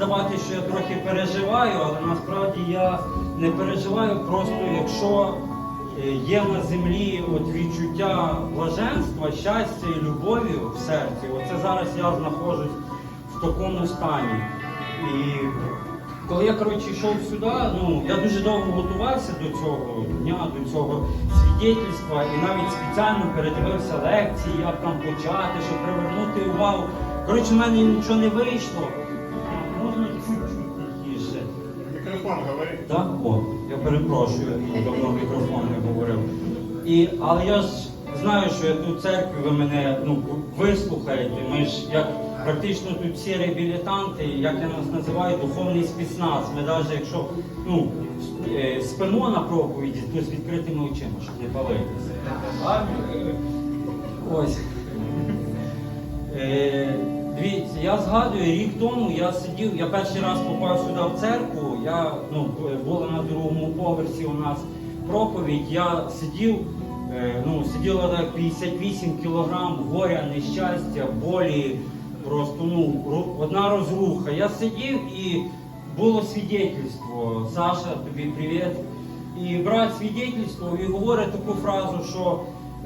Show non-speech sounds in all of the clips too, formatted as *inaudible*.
здавати, що я трохи переживаю, але насправді я не переживаю, просто якщо е, є на землі от відчуття блаженства, щастя і любові в серці, оце зараз я знаходжусь в такому стані. І коли я коротше йшов сюди, ну я дуже довго готувався до цього дня, до цього свідетельства, і навіть спеціально передивився лекції, як там почати, щоб привернути увагу. Коротше, в мене нічого не вийшло. Так? О, я перепрошую, давно мікрофон не говорив. І, але я ж знаю, що я тут в церкві ви мене ну, вислухаєте. Ми ж як практично тут всі реабілітанти, як я нас називаю, духовний спецназ. Ми навіть якщо ну, е, спимо на проповіді, то з відкритими очима, щоб не палитися. Ось. Е, Дивіться, я згадую, рік тому я сидів, я перший раз попав сюди в церкву, я, ну, була на другому поверсі у нас проповідь, я сидів, е, ну, сиділо так 58 кілограм горя, нещастя, болі, просто ну, одна розруха. Я сидів і було свідетельство. Саша, тобі привіт. І брат свідетельство і говорить таку фразу, що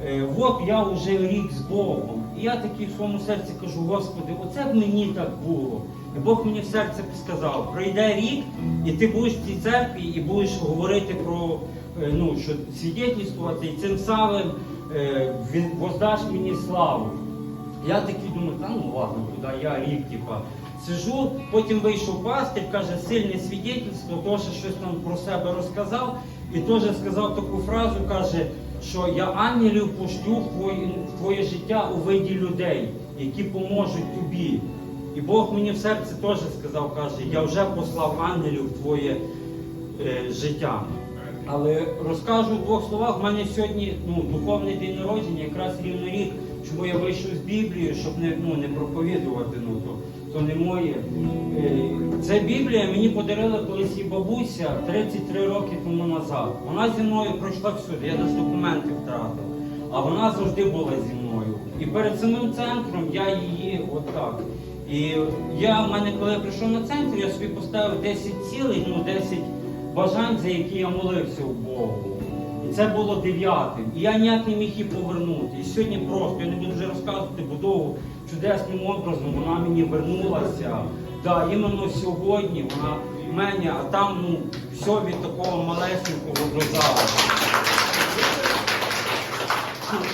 е, от я вже рік з Богом. І я такий в своєму серці кажу, Господи, оце б мені так було. І Бог мені в серце сказав, пройде рік, і ти будеш в цій церкві і будеш говорити про е, ну, що свідетельствувати, і цим самим е, він воздаш мені славу. Я такий думаю, та ну ладно, куди я рік, типа. Сижу, потім вийшов пастир, каже, сильне свідетельство, теж щось там про себе розказав, і теж сказав таку фразу, каже, що я ангелів пошлю в твоє, в твоє життя у виді людей, які поможуть тобі. І Бог мені в серці теж сказав, каже, я вже послав ангелів в твоє е, життя. Але розкажу в двох словах, в мене сьогодні ну, духовний день народження, якраз рівно рік, чому я вийшов з Біблії, щоб не, ну, не проповідувати, ну, то, то не моє. Е, Це Біблія мені подарила колись її бабуся 33 роки тому назад. Вона зі мною пройшла всюди, я навіть документи втратив. А вона завжди була зі мною. І перед самим центром я її отак. І я в мене, коли я прийшов на центр, я собі поставив 10 цілей, ну 10 бажань, за які я молився у Богу. І це було дев'ятим. І я ніяк не міг її повернути. І сьогодні просто, я не буду вже розказувати будову чудесним образом, вона мені вернулася. Да, іменно сьогодні вона в мене, а там ну, все від такого малесенького до.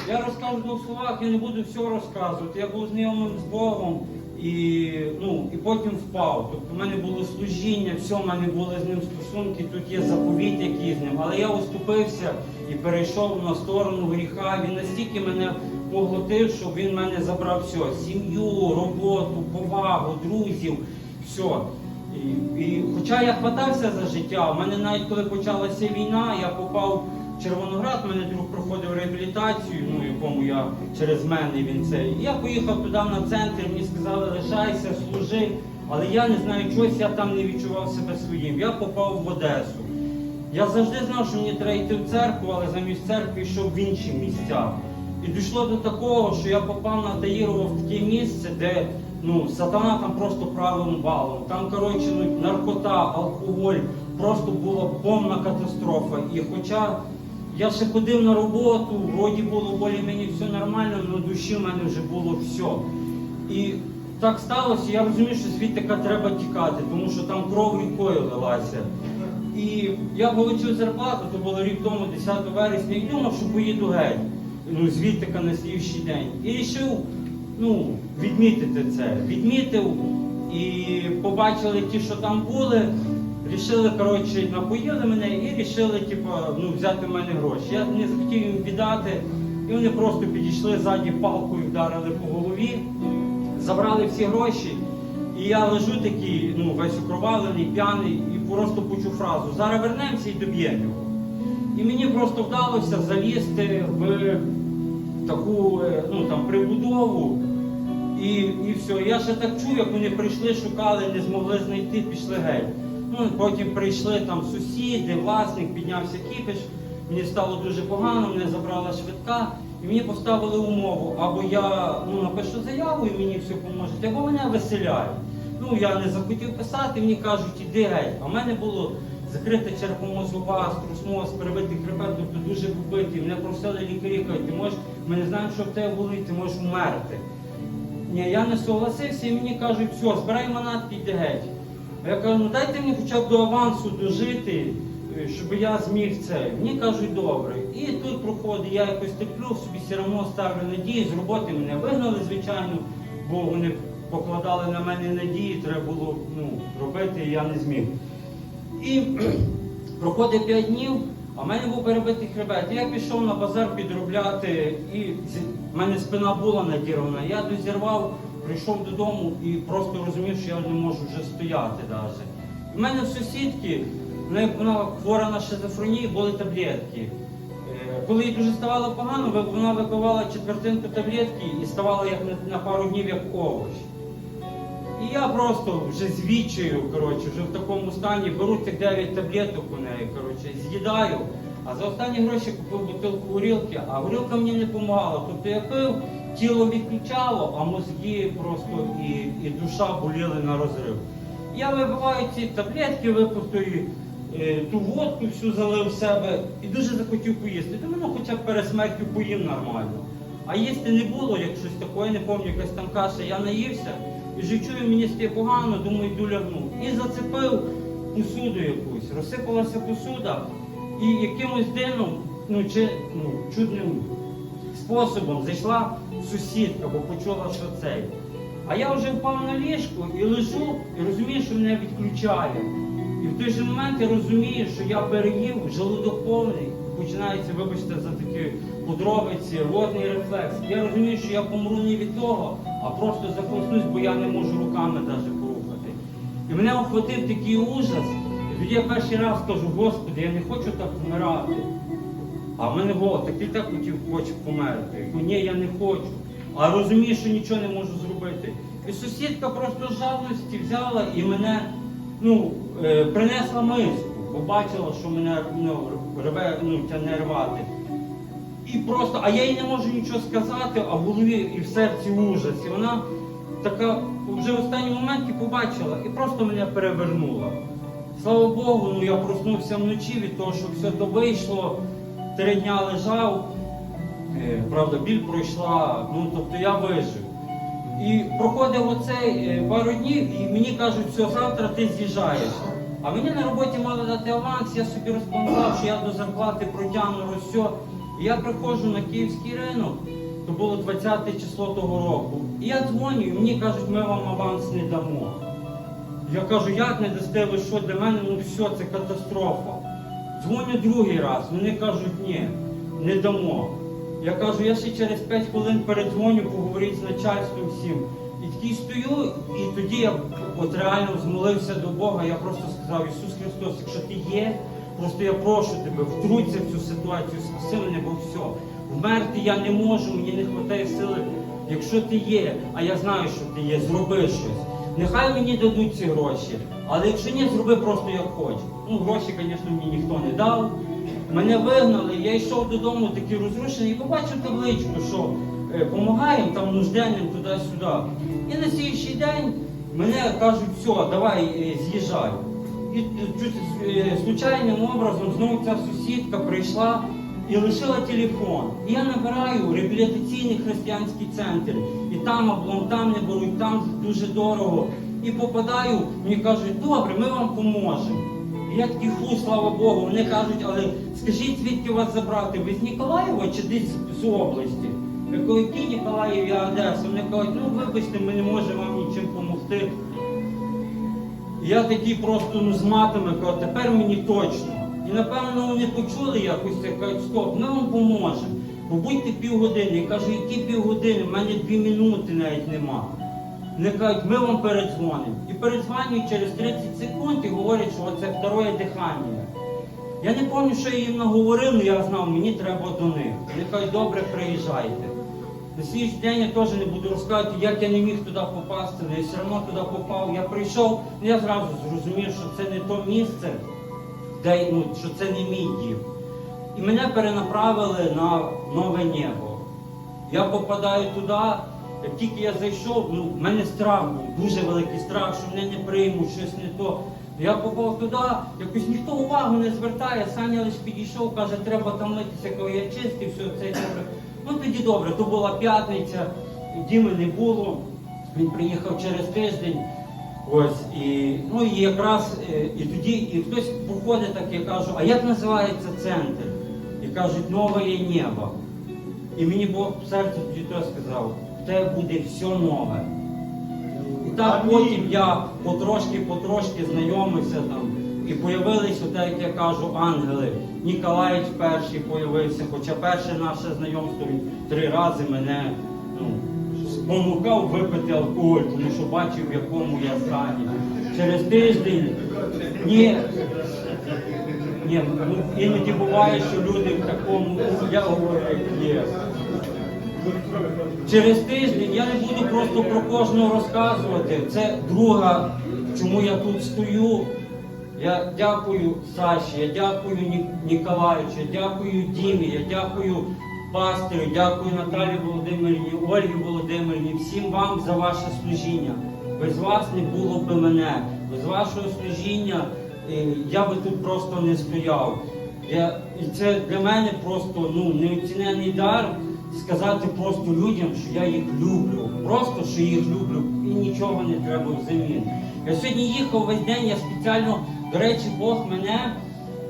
Я розкажу в двох словах, я не буду все розказувати. Я був знайомим з Богом і, ну, і потім впав. Тобто в мене було служіння, все, в мене були з ним стосунки, тут є заповіт, який з ним. Але я уступився і перейшов на сторону гріха. Він настільки мене поглотив, що він мене забрав все: сім'ю, роботу, повагу, друзів, все. І, і хоча я хватався за життя, у мене навіть коли почалася війна, я попав в Червоноград, мене друг проходив реабілітацію, ну якому я через мене він це. І я поїхав туди на центр, мені сказали, лишайся, служи. Але я не знаю чогось, я там не відчував себе своїм. Я попав в Одесу. Я завжди знав, що мені треба йти в церкву, але замість церкви йшов в інші місця. І дійшло до такого, що я попав на Таїрово в таке місце, де ну, сатана там просто правим валом. Там, коротше, ну, наркота, алкоголь, просто була повна катастрофа. І хоча я ще ходив на роботу, вроді було болі мені все нормально, але душі в мене вже було все. І так сталося, я розумію, що звідти треба тікати, тому що там кров рікою лилася. І я отримав зарплату, то було рік тому, 10 вересня, і думав, що поїду геть. Ну, звідти на слідчий день. І вирішив ну, відмітити це. Відмітив і побачили ті, що там були, рішили, коротше, напоїли мене і рішили, типу, ну, взяти в мене гроші. Я не захотів їм віддати, і вони просто підійшли ззаді палкою, вдарили по голові, забрали всі гроші. І я лежу такий, ну, весь окровавлений, п'яний, і просто почув фразу Зараз вернемося і доб'ємо його. І мені просто вдалося залізти в таку е, ну, там, прибудову. І, і все. Я ще так чув, як вони прийшли, шукали, не змогли знайти, пішли геть. Ну, потім прийшли там сусіди, власник, піднявся кіпіш. Мені стало дуже погано, мене забрала швидка, і мені поставили умову, або я ну, напишу заяву і мені все поможуть, або мене виселяють. Ну, я не захотів писати, мені кажуть, іди геть. А в мене було закрита черепомозова, струсмоз, перебитий хребет, тобто дуже побитий. Мене просили лікарі, кажуть, ти можеш, ми не знаємо, що в тебе болить, ти можеш умерти. Ні, я не согласився і мені кажуть, все, збирай манатки, йди геть. Я кажу, ну дайте мені хоча б до авансу дожити, е, щоб я зміг це. Мені кажуть, добре. І тут проходить, я якось терплю, собі все одно ставлю надії, з роботи мене вигнали, звичайно, бо вони покладали на мене надії, треба було ну, робити, і я не зміг. І *clears throat* проходить 5 днів, а в мене був перебитий хребет. Я пішов на базар підробляти, і в мене спина була надірвана. Я дозірвав, прийшов додому і просто розумів, що я не можу вже стояти навіть. У мене в сусідки, в вона хвора на шизофренію, були таблетки. Е, Коли їй дуже ставало погано, вона випивала четвертинку таблетки і ставала як на, пару днів як овоч. І я просто вже з відчаю, коротше, вже в такому стані беру цих 9 таблеток у неї, коротше, з'їдаю. А за останні гроші купив бутилку горілки, а горілка мені не допомагала. Тобто я пив, тіло відключало, а мозги просто і, і душа боліли на розрив. Я вибиваю ці таблетки, випив тої, е, ту водку всю залив в себе і дуже захотів поїсти. Думаю, ну хоча б перед смертю поїм нормально. А їсти не було, як щось таке, я не пам'ятаю, якась там каша, я наївся. І вже чую, мені стає погано, думаю, йду лягну. І зацепив посуду якусь, розсипалася посуда, і якимось дивом, ну чи ну, чудним способом зайшла сусідка, бо почула, що цей. А я вже впав на ліжко і лежу, і розумію, що мене відключає. І в той же момент я розумію, що я переїв, желудок повний, починається, вибачте, за такі подробиці, ротний рефлекс. Я розумію, що я помру не від того, а просто захлиснусь, бо я не можу руками навіть порухати. І мене охватив такий ужас. І тоді я перший раз кажу, Господи, я не хочу так вмирати. А в мене го, так ти так хотів, хочеш померти. Ні, я не хочу. А розумію, що нічого не можу зробити. І сусідка просто з жадності взяла і мене ну, е, принесла миску, бо бачила, що мене ну, рве, ну, тяне рвати. І просто, а я їй не можу нічого сказати, а в голові і в серці ужас. І вона така вже в останній моменті побачила і просто мене перевернула. Слава Богу, ну я проснувся вночі від того, що все то вийшло, три дня лежав. Е, Правда, біль пройшла, ну тобто я вижив. І проходив оцей е, пару днів, і мені кажуть, все, завтра ти з'їжджаєш. А мені на роботі мали дати аванс, я собі розпланував, що я до зарплати протягну все. І я приходжу на київський ринок, то було 20 число того року. І я дзвоню, і мені кажуть, ми вам аванс не дамо. Я кажу, як не дасте ви що для мене, ну все, це катастрофа. Дзвоню другий раз, вони кажуть, ні, не дамо. Я кажу, я ще через 5 хвилин передзвоню, поговоріть з начальством всім. І такий стою, і тоді я от реально змолився до Бога, я просто сказав, Ісус Христос, якщо ти є, просто я прошу тебе, втруться в цю ситуацію, спаси мене, бо все. Вмерти я не можу, мені не вистачає сили. Якщо ти є, а я знаю, що ти є, зроби щось. Нехай мені дадуть ці гроші, але якщо ні, зроби просто як хочеш. Ну, гроші, звісно, мені ніхто не дав. Мене вигнали, я йшов додому такий розрушений і побачив табличку, що е, помагаємо там нужденним туди-сюди. І на слідчий день мене кажуть, все, давай е, з'їжджай. І е, е, случайним образом знову ця сусідка прийшла і лишила телефон. І я набираю реабілітаційний християнський центр. І там облом, там не беруть, там дуже дорого. І попадаю, мені кажуть, добре, ми вам поможемо. І Я такий фу, слава Богу, вони кажуть, але скажіть, звідки вас забрати? Ви з Ніколаєва чи десь з області? Я кажу, який Ніколаїв, я Одеса. Вони кажуть, ну вибачте, ми не можемо вам нічим допомогти. Я такий просто ну, з матами кажу, тепер мені точно. І напевно вони почули якось це, кажуть, стоп, ми вам поможемо. Побудьте півгодини. Я кажу, які півгодини, в мене дві минути навіть нема. Вони кажуть, ми вам передзвонимо. І передзвонюють через 30 секунд і говорять, що це второе дихання. Я не пам'ятаю, що я їм наговорив, але я знав, мені треба до них. Вони кажуть, добре, приїжджайте. На слідчий день я теж не буду розказувати, як я не міг туди попасти, але я все одно туди попав. Я прийшов, ну, я зразу зрозумів, що це не то місце, де, ну, що це не мій дім. І мене перенаправили на нове небо. Я попадаю туди, Як тільки я зайшов, ну, в мене страх був, дуже великий страх, що мене не приймуть, щось не то. Я попав туди, якось ніхто увагу не звертає, Саня лише підійшов, каже, треба там митися, коли я чистий, все це добре. Ну тоді добре, то була п'ятниця, Діми не було. Він приїхав через тиждень. Ось і ну і якраз е, і тоді і хтось проходить так, я кажу, а як називається центр? І кажуть, нове небо. І мені Бог в серце тоді то сказав, в тебе буде все нове. І так потім я потрошки-потрошки знайомився там. І появились, от, як я кажу, ангели. Ніколаїч перший появився, хоча перше наше знайомство він три рази мене ну, спонукав випити алкоголь, тому що бачив, в якому я стані. Через тиждень ні. Ні, ну іноді буває, що люди в такому, я говорю, як є. Через тиждень я не буду просто про кожного розказувати. Це друга, чому я тут стою. Я дякую Саші, я дякую Ні- Ніколаючу, я дякую Дімі, я дякую пастирю, дякую Наталі Володимирівні, Ольгі Володимирівні, всім вам за ваше служіння. Без вас не було би мене, без вашого служіння е, я би тут просто не стояв. І це для мене просто ну, неоцінений дар сказати просто людям, що я їх люблю. Просто що їх люблю і нічого не треба взамін. Я сьогодні їхав весь день, я спеціально, до речі, Бог мене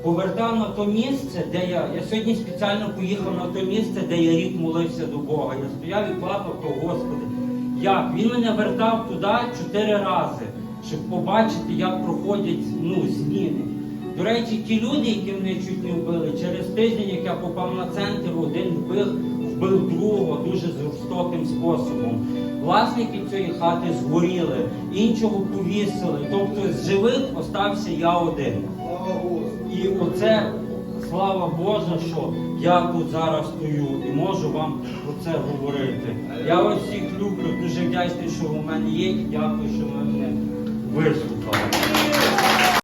повертав на то місце, де я. Я сьогодні спеціально поїхав на то місце, де я рік молився до Бога. Я стояв і плакав, то Господи. Як? Він мене вертав туди чотири рази, щоб побачити, як проходять ну, зміни. До речі, ті люди, які мене чуть не вбили, через тиждень, як я попав на центр, один вбив, вбив другого дуже жорстоким способом. Власники цієї хати згоріли, іншого повісили. Тобто з живих остався я один. І оце слава Божа, що я тут зараз стою і можу вам про це говорити. Я вас всіх люблю, дуже вдячний, що в мене є, і дякую, що ви мене вислухали.